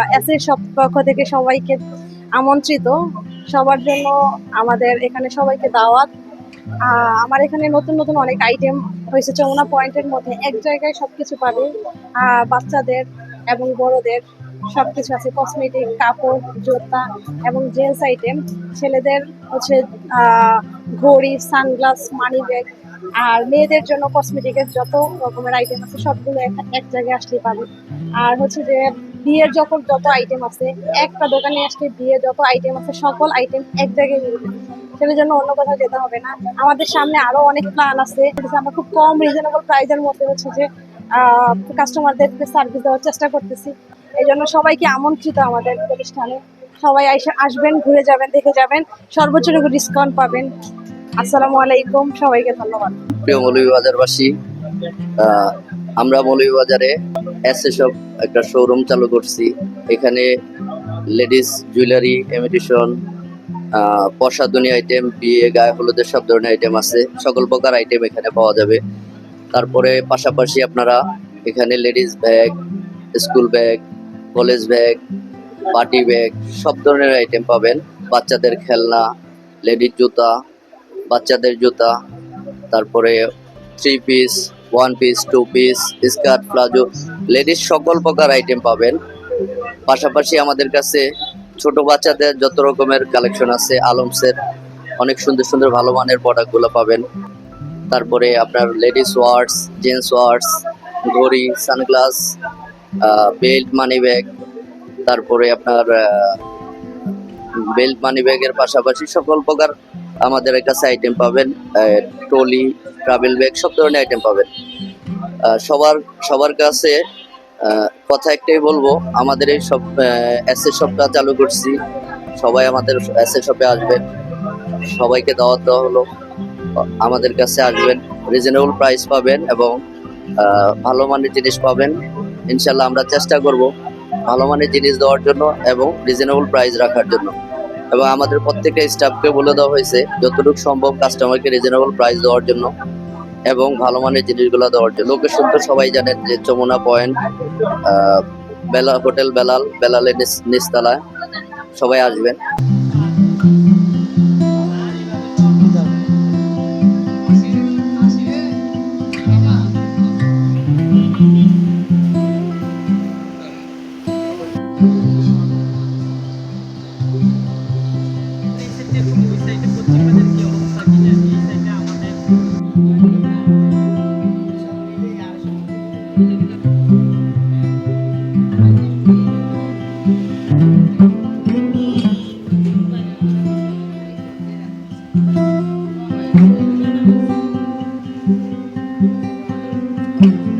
অ্যাসের সব পক্ষ থেকে সবাইকে আমন্ত্রিত। সবার জন্য আমাদের এখানে সবাইকে দাওয়াত। আমার এখানে নতুন নতুন অনেক আইটেম হয়েছে। যমুনা পয়েন্টের মধ্যে এক জায়গায় সবকিছু পাবে। আহ, বাচ্চাদের এবং বড়দের সবকিছু আছে। কসমেটিক কাপড় জুতা এবং জেন্টস আইটেম ছেলেদের হচ্ছে ঘড়ি সানগ্লাস মানি ব্যাগ আর মেয়েদের জন্য কসমেটিকের যত রকমের আইটেম আছে সবগুলো এক- এক জায়গায় আসলেই পাবে। আর হচ্ছে যে বিয়ের যখন যত আইটেম আছে, একটা দোকানে আসলে বিয়ের যত আইটেম আছে, সকল আইটেম এক জায়গায় মিলবে সেটার জন্য অন্য কোথাও যেতে হবে না। আমাদের সামনে আরও অনেক প্ল্যান আছে। আমরা খুব কম রিজনেবল প্রাইসের মধ্যে হচ্ছে যে কাস্টমারদেরকে সার্ভিস দেওয়ার চেষ্টা করতেছি। এই জন্য সবাইকে আমন্ত্রিত আমাদের প্রতিষ্ঠানে। সবাই আসবেন, ঘুরে যাবেন, দেখে যাবেন। সর্বোচ্চটুকু ডিসকাউন্ট পাবেন। আসসালামু আলাইকুম। সবাইকে ধন্যবাদ। প্রিয় মৌলভীবাজারবাসী। আমরা মৌলভীবাজারে এসএ সব একটা শোরুম চালু করছি। এখানে লেডিস জুয়েলারি এমিটেশন প্রসাধনী আইটেম বিয়ে, গায়ে হলুদের সব ধরনের আইটেম আছে। সকল প্রকার আইটেম এখানে পাওয়া যাবে। তারপরে পাশাপাশি আপনারা এখানে ladies bag school bag college bag party bag সব ধরনের আইটেম পাবেন। বাচ্চাদের খেলনা লেডিস জুতা, বাচ্চাদের জুতা, তারপরে three piece one piece two piece skirt palazzo ladies সকল প্রকার আইটেম পাবেন। পাশাপাশি আমাদের কাছে ছোট বাচ্চাদের যত রকমের কালেকশন আছে আলমসের অনেক সুন্দর সুন্দর ভালো মানের প্রোডাক্টগুলো পাবেন। তারপরে আপনার লেডিস ওয়ার্ডস জেন্টস ওয়ার্ডস ঘড়ি, সানগ্লাস বেল্ট, মানি ব্যাগ, তারপরে আপনার বেল্ট, মানি ব্যাগের পাশাপাশি সকল প্রকার আমাদের কাছে আইটেম পাবেন। ট্রলি ট্রাভেল ব্যাগ সব ধরনের আইটেম পাবেন। সবার সবার কাছে কথা একটাই বলব, আমাদের এই সব এসএ শপটা চালু করছি। সবাই আমাদের এসএ শপে আসবেন। সবাইকে দাওয়াত দেওয়া হলো। আমাদের কাছে আসবেন। রিজনেবল প্রাইস পাবেন এবং ভালো মানের জিনিস পাবেন। ইনশাল্লাহ আমরা চেষ্টা করব ভালো মানের জিনিস দেওয়ার জন্য এবং রিজনেবল প্রাইস রাখার জন্য। এবং আমাদের প্রত্যেকটা স্টাফকে বলে দেওয়া হয়েছে, যতটুকু সম্ভব কাস্টমারকে রিজনেবল প্রাইস দেওয়ার জন্য। এবং ভালো মানের জিনিসগুলো দেওয়ার জন্য। লোকেশন তো সবাই জানেন যে যমুনা পয়েন্ট বেলা, হোটেল বেলাল, বেলালের নিচতলায় সবাই আসবেন। Thank you. thank mm -hmm. you